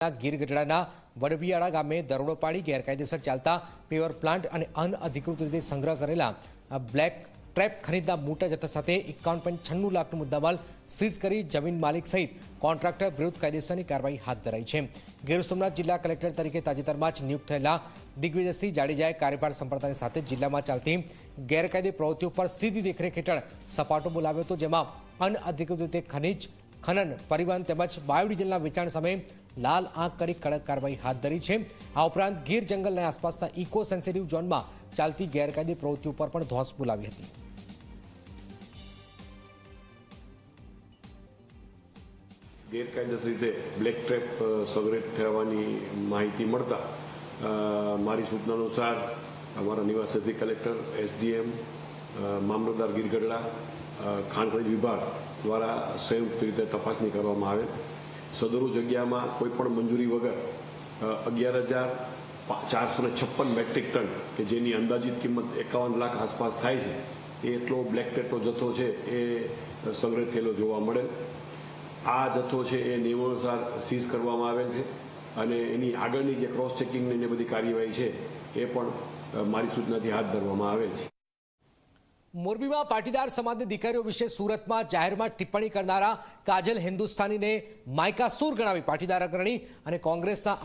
ગીર ગઢડાના વડવિયાળા ગામે દરોડો પાડી ગેરકાયદેસર ચાલતા પેવર પ્લાન્ટ અને અનઅધિકૃત રીતે સંગ્રહ કરેલા બ્લેક ટ્રેપ ખરીદના મોટા જથ્થા સાથે એકાવન પોઈન્ટ છન્નું લાખનું મુદ્દામાલ સીઝ કરી જમીન માલિક સહિત કોન્ટ્રાક્ટર વિરુદ્ધ કાયદેસરની કાર્યવાહી હાથ ધરાઈ છે. ગીર સોમનાથ જિલ્લા કલેક્ટર તરીકે તાજેતરમાં જ નિયુક્ત થયેલા દિગ્વિજયસિંહ જાડેજાએ કાર્યભાર સંભાળતાની સાથે જિલ્લામાં ચાલતી ગેરકાયદે પ્રવૃત્તિઓ પર સીધી દેખરેખ હેઠળ સપાટો બોલાવ્યો હતો, જેમાં અનઅધિકૃત રીતે ખનિજ, ખનન, પરિવહન તેમજ બાયોડીઝલના વેચાણ સામે લાલ આંખ કરી કડક કાર્યવાહી હાથ ધરી છે. આ ઉપરાંત ગીર જંગલના આસપાસના ઇકો સેન્સિટિવ ઝોનમાં ચાલતી ગેરકાયદે પ્રવૃત્તિ ઉપર પણ ધોંસ બોલાવી હતી. ગેરકાયદેસર રીતે બ્લેક ટ્રેપ સગરેટ થવાની માહિતી મળતા મારી સૂચના અનુસાર અમારા નિવાસ કલેક્ટર, એસડીએમ મામલતદાર ગીરગઢડા ખાણ વિભાગ દ્વારા સંયુક્ત રીતે તપાસણી કરવામાં આવે સદરુ જગ્યામાં કોઈ પણ મંજૂરી વગર અગિયાર હજાર ચારસો ને છપ્પન મેટ્રિક ટન, કે જેની અંદાજિત કિંમત એકાવન લાખ આસપાસ થાય છે, એ એટલો બ્લેક ટેટનો જથ્થો છે, એ સંગ્રહ થયેલો જોવા મળે. આ જથ્થો છે એ નિયમો અનુસાર સીઝ કરવામાં આવેલ છે અને એની આગળની જે ક્રોસ ચેકિંગની બધી કાર્યવાહી છે, એ પણ મારી સૂચનાથી હાથ ધરવામાં આવેલ છે. મોરબીમાં પાટીદાર સમાજની દીકરીઓ વિશે સુરતમાં જાહેરમાં ટિપ્પણી કરનારા કાજલ હિન્દુસ્તાનીને માયકાસૂર ગણાવી પાટીદાર અગ્રણી અને કોંગ્રેસના